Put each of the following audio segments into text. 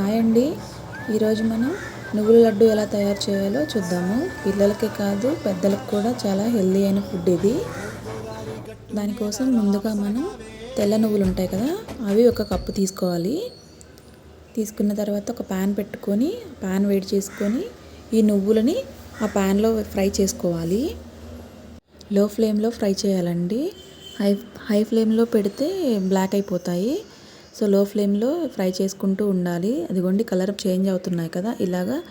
Hi అండి. ఈరోజు మనం నువ్వుల లడ్డు ఎలా తయారు చేయాలో చూద్దాము. పిల్లలకే కాదు పెద్దలకు కూడా చాలా హెల్దీ అయిన ఫుడ్ ఇది. దానికోసం ముందుగా మనం తెల్ల నువ్వులు ఉంటాయి కదా అవి ఒక కప్పు తీసుకోవాలి. తీసుకున్న తర్వాత ఒక ప్యాన్ పెట్టుకొని ప్యాన్ వేడి చేసుకొని ఈ నువ్వులని ఆ ప్యాన్లో ఫ్రై చేసుకోవాలి. లో ఫ్లేమ్లో ఫ్రై చేయాలండి. హై హై ఫ్లేమ్లో పెడితే బ్లాక్ అయిపోతాయి. సో లో ఫ్లేమ్లో ఫ్రై చేసుకుంటూ ఉండాలి. అదిగోండి కలర్ చేంజ్ అవుతున్నాయి కదా. ఇలాగా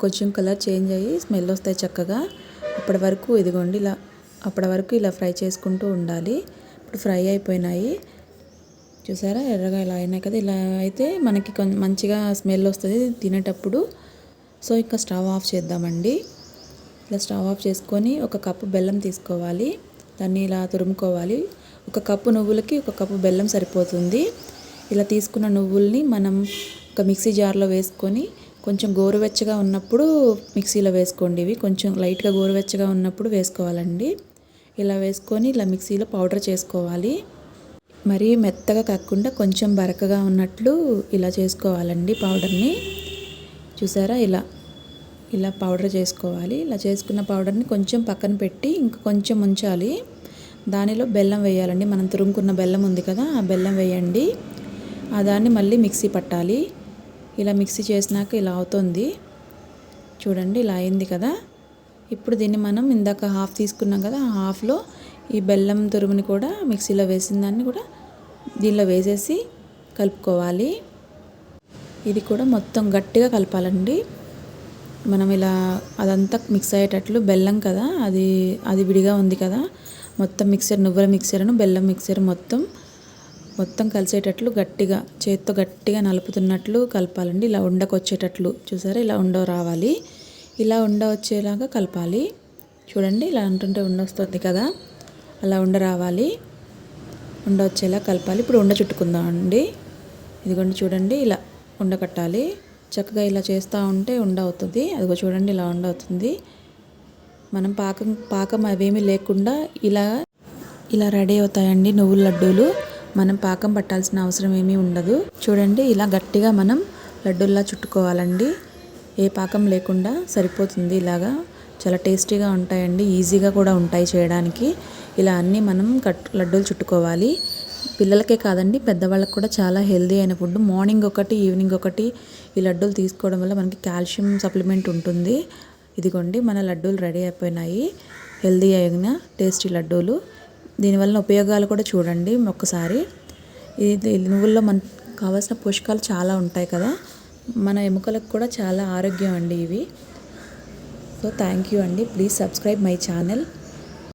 కొంచెం కలర్ చేంజ్ అయ్యి స్మెల్ వస్తాయి చక్కగా. అప్పటి వరకు ఇదిగోండి ఇలా అప్పటి వరకు ఇలా ఫ్రై చేసుకుంటూ ఉండాలి. ఇప్పుడు ఫ్రై అయిపోయినాయి. చూసారా? ఎర్రగా ఇలా అయినాయి కదా. ఇలా అయితే మనకి కొంచెం మంచిగా స్మెల్ వస్తుంది తినేటప్పుడు. సో ఇంకా స్టవ్ ఆఫ్ చేద్దామండి. ఇలా స్టవ్ ఆఫ్ చేసుకొని ఒక కప్పు బెల్లం తీసుకోవాలి. దాన్ని ఇలా తురుముకోవాలి. ఒక కప్పు నువ్వులకి ఒక కప్పు బెల్లం సరిపోతుంది. ఇలా తీసుకున్న నువ్వుల్ని మనం ఒక మిక్సీ జార్లో వేసుకొని కొంచెం గోరువెచ్చగా ఉన్నప్పుడు మిక్సీలో వేసుకోండి ఇవి. కొంచెం లైట్గా గోరువెచ్చగా ఉన్నప్పుడు వేసుకోవాలండి. ఇలా వేసుకొని ఇలా మిక్సీలో పౌడర్ చేసుకోవాలి. మరీ మెత్తగా కాకుండా కొంచెం బరకగా ఉన్నట్లు ఇలా చేసుకోవాలండి పౌడర్ని. చూసారా? ఇలా ఇలా పౌడర్ చేసుకోవాలి. ఇలా చేసుకున్న పౌడర్ని కొంచెం పక్కన పెట్టి ఇంకా కొంచెం ఉంచాలి. దానిలో బెల్లం వేయాలండి. మనం తురుముకున్న బెల్లం ఉంది కదా ఆ బెల్లం వేయండి. దాన్ని మళ్ళీ మిక్సీ పట్టాలి. ఇలా మిక్సీ చేసినాక ఇలా అవుతుంది. చూడండి ఇలా అయింది కదా. ఇప్పుడు దీన్ని మనం ఇందాక హాఫ్ తీసుకున్నాం కదా హాఫ్లో ఈ బెల్లం తురుముని కూడా మిక్సీలో వేసిన దాన్ని కూడా దీనిలో వేసేసి కలుపుకోవాలి. ఇది కూడా మొత్తం గట్టిగా కలపాలండి. మనం ఇలా అదంతా మిక్స్ అయ్యేటట్లు బెల్లం కదా అది అది విడిగా ఉంది కదా. మొత్తం మిక్సర్ నువ్వుల మిక్సర్ను బెల్లం మిక్సర్ మొత్తం మొత్తం కలిసేటట్లు గట్టిగా చేత్తో గట్టిగా నలుపుతున్నట్లు కలపాలండి. ఇలా ఉండకొచ్చేటట్లు చూసారా? ఇలా ఉండ రావాలి. ఇలా ఉండ వచ్చేలాగా కలపాలి. చూడండి ఇలా అంటుంటే ఉండ వస్తుంది కదా? అలా ఉండ రావాలి. ఉండ వచ్చేలా కలపాలి. ఇప్పుడు ఉండ చుట్టుకుందాం అండి. ఇదిగోండి చూడండి ఇలా ఉండ కట్టాలి. చక్కగా ఇలా చేస్తూ ఉంటే ఉండ అవుతుంది. అదిగో చూడండి ఇలా ఉండ అవుతుంది. మనం పాకం పాకం అవేమీ లేకుండా ఇలా ఇలా రెడీ అవుతాయండి నువ్వుల లడ్డూలు. మనం పాకం పట్టాల్సిన అవసరం ఏమీ ఉండదు. చూడండి ఇలా గట్టిగా మనం లడ్డుల్లా చుట్టుకోవాలండి. ఏ పాకం లేకుండా సరిపోతుంది ఇలాగా. చాలా టేస్టీగా ఉంటాయండి. ఈజీగా కూడా ఉంటాయి చేయడానికి. ఇలా అన్నీ మనం కట్ లడ్డూలు చుట్టుకోవాలి. పిల్లలకే కాదండి పెద్దవాళ్ళకి కూడా చాలా హెల్దీ అయిన ఫుడ్. మార్నింగ్ ఒకటి ఈవినింగ్ ఒకటి ఈ లడ్డూలు తీసుకోవడం వల్ల మనకి కాల్షియం సప్లిమెంట్ ఉంటుంది. ఇదిగోండి మన లడ్డూలు రెడీ అయిపోయినాయి. హెల్దీ అయిన టేస్టీ లడ్డూలు. దీనివల్ల ఉపయోగాలు కూడా చూడండి ఒక్కసారి. ఇది నువ్వుల్లో మనకు కావాల్సిన పోషకాలు చాలా ఉంటాయి కదా. మన ఎముకలకు కూడా చాలా ఆరోగ్యం అండి ఇవి. సో థ్యాంక్ యూ అండి. Please subscribe my channel